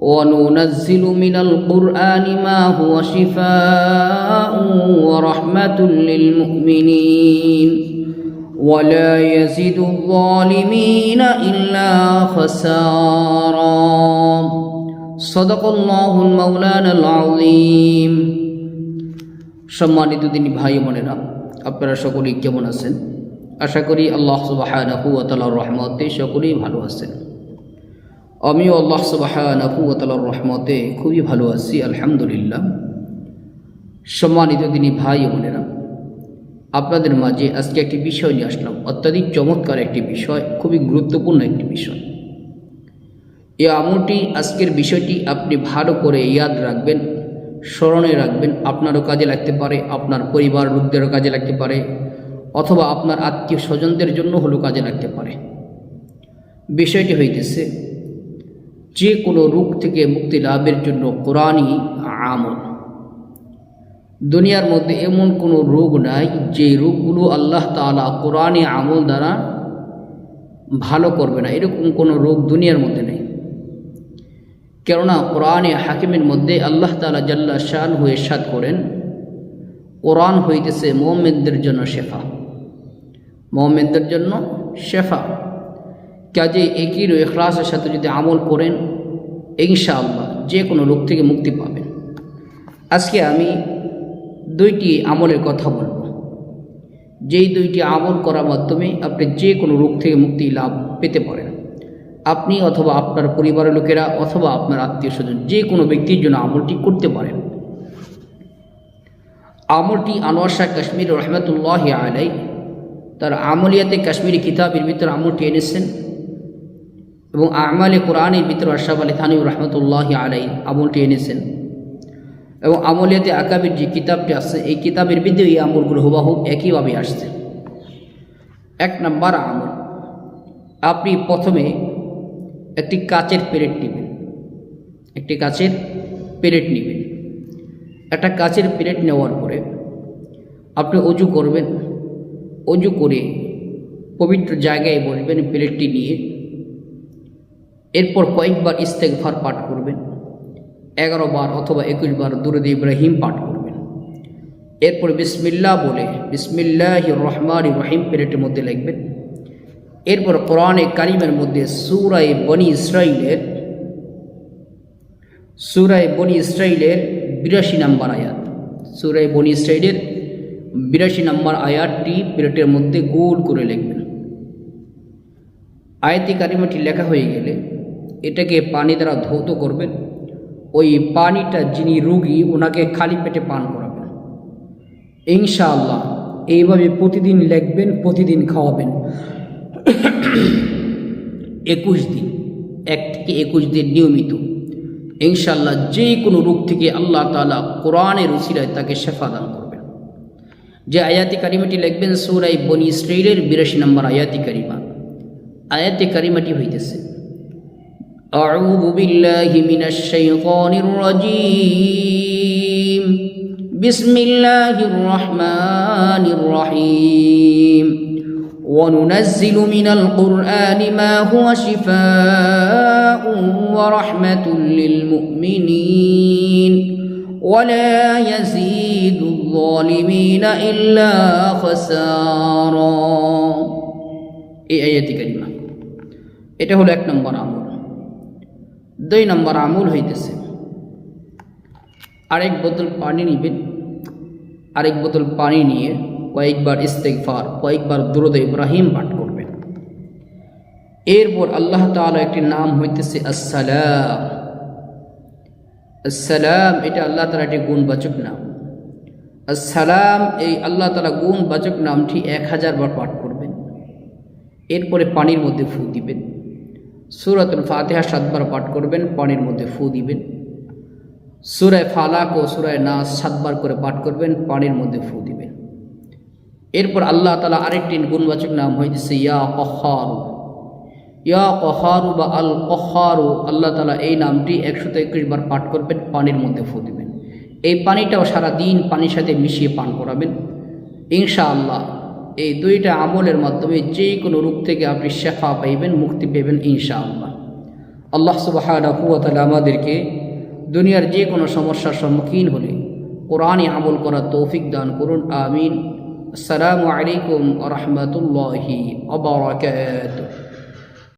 وننزل من القرآن ما هو شفاء ورحمة للمؤمنين ولا يزيد الظالمين إلا خسارا صدق الله المولانا العظيم সম্মানিত দিনী ভাই বোনেরা আপনারা সকলেই কেমন আছেন আশা করি আল্লাহ সুবাহানাহু ওয়া তাআলার রহমতে সকলেই ভালো আছেন আমিও আল্লাহ সুবাহানাহু ওয়া তাআলার রহমতে খুবই ভালো আছি, আলহামদুলিল্লাহ। সম্মানিত তিনি ভাই বোনেরা, আপনাদের মাঝে আজকে একটি বিষয় নিয়ে আসলাম, অত্যাধিক চমৎকার একটি বিষয়, খুবই গুরুত্বপূর্ণ একটি বিষয়। এই আমলটি, আজকের বিষয়টি আপনি ভালো করে ইয়াদ রাখবেন, স্মরণে রাখবেন, আপনারও কাজে লাগতে পারে, আপনার পরিবার লোকদেরও কাজে লাগতে পারে, অথবা আপনার আত্মীয় স্বজনদের জন্য হলেও কাজে লাগতে পারে। বিষয়টি হইতেছে যে কোনো রোগ থেকে মুক্তি লাভের জন্য কোরআনই আমল। দুনিয়ার মধ্যে এমন কোনো রোগ নাই যে রোগগুলো আল্লাহ তালা কোরআনে আমল দ্বারা ভালো করবে না। এরকম কোনো রোগ দুনিয়ার মধ্যে নেই। কেননা কোরআনে হাকিমের মধ্যে আল্লাহ তালা জাল্লা শান হয়ে সাদ করেন, কোরআন হইতেছে মোহাম্মেদদের জন্য শেফা। মোহাম্মেদদের জন্য শেফা। কাজে একই এখলাসের সাথে যদি আমল করেন, ইনশাআল্লাহ যে কোনো রোগ থেকে মুক্তি পাবেন। আজকে আমি দুইটি আমলের কথা বলব। যেই দুইটি আমল করার মাধ্যমে আপনি যে কোনো রোগ থেকে মুক্তি লাভ পেতে পারেন। আপনি অথবা আপনার পরিবারের লোকেরা অথবা আপনার আত্মীয় স্বজন যে কোনো ব্যক্তির জন্য আমলটি করতে পারেন। আমলটি আনোয়ার শাহ কাশ্মীর রহমতুল্লাহ আলাই তার আমলিয়াতে কাশ্মীরি কিতাবের ভিতর আমলটি এনেছেন। এবং আমালে কোরআনের ভিতর আশরাফ আলী থানিউর রহমতুল্লাহ আলাই আমলটি এনেছেন। এবং আমলিয়াতে আকাবির যে কিতাবটি আছে, এই কিতাবের ভিতরে এই আমলগুলো হুবাহু একইভাবে আসছে। এক নম্বর আমল, আপনি প্রথমে একটি কাচের প্লেট নেবেন। একটি কাচের প্লেট নেবেন। একটা কাচের প্লেট নেওয়ার পরে আপনি অজু করবেন। অজু করে পবিত্র জায়গায় বসবেন প্লেটটি নিয়ে। এরপর কয়েকবার ইস্তেকভার পাঠ করবেন। এগারো বার অথবা একুশ বার দুরুদ ইব্রাহিম পাঠ করবেন। এরপর বিসমিল্লা বলে বিসমিল্লাহ রহমান রহিম প্লেটের মধ্যে লিখবেন। এরপর কোরআনে কারিমের মধ্যে সুরাই বনি ইসরাইলের সুরাই বনি ইসরাইলের বিরাশি নাম্বার আয়াত। সুরাই বনি ইসরাইলের বিরাশি নম্বর আয়াতটি প্লেটের মধ্যে গোল করে লিখবেন। আয়াতি কারিমাটি লেখা হয়ে গেলে এটাকে পানি দ্বারা ধৌত করবেন। ওই পানিটা যিনি রুগী, ওনাকে খালি পেটে পান করাবেন। ইনশাআল্লাহ, এইভাবে প্রতিদিন লিখবেন, প্রতিদিন খাওয়াবেন। একুশ দিন, এক থেকে একুশ দিন নিয়মিত। ইনশাল্লাহ যে কোনো রোগ থেকে আল্লাহ তালা কোরআনের উসিলায় তাকে শেফা দান করবেন। যে আয়াতি কারিমাটি লিখবেন সৌরাই বনি ইসরাইলের বিরাশি নম্বর আয়াতি কারিমা। আয়াতি কারিমাটি হইতেছে أعوذ بالله من الشيطان الرجيم بسم الله الرحمن الرحيم وننزل من القرآن ما هو شفاء ورحمة للمؤمنين ولا يزيد الظالمين إلا خسارا এই আয়াতি কারিমা এটা হলো এক নম্বর আমল দুই নম্বর আমল হইতেছে। আরেক বোতল পানি নিবেন। আরেক বোতল পানি নিয়ে কয়েকবার ইস্তেকফার কয়েকবার দুরদ ইব্রাহিম পাঠ করবেন। এরপর আল্লাহ তালা একটি নাম হইতেছে আসসালাম। আসসালাম, এটা আল্লাহ তালা একটি গুণবাচক নাম। আসসালাম, এই আল্লাহ তালা গুণবাচক নামটি এক হাজার বার পাঠ করবেন। এরপরে পানির মধ্যে ফু দিবেন। সুরাতুল ফাতেহা সাতবার পাঠ করবেন, পানির মধ্যে ফু দিবেন। সুরায় ফালাক ও সুরায় নাস সাতবার করে পাঠ করবেন, পানির মধ্যে ফু দিবেন। এরপর আল্লাহ তালা আরেকটি গুণবাচক নাম হয়েছে ইয়া কহারু। ইয়া কহারু বা আল কহারু, আল্লাহ তালা এই নামটি একশত একুশ বার পাঠ করবেন, পানির মধ্যে ফু দিবেন। এই পানিটাও সারা দিন পানির সাথে মিশিয়ে পান করাবেন। ইনশাআল্লাহ এই দুইটা আমলের মাধ্যমে যে কোনো রূপ থেকে আপনি শেফা পাইবেন, মুক্তি পেবেন ইনশাআল্লাহ। আল্লাহ সুবাহ আমাদেরকে দুনিয়ার যে কোনো সমস্যার সম্মুখীন হলে কোরআনে আমল করার তৌফিক দান করুন, আমিন। আসসালামু আলাইকুম রহমতুল্লাহি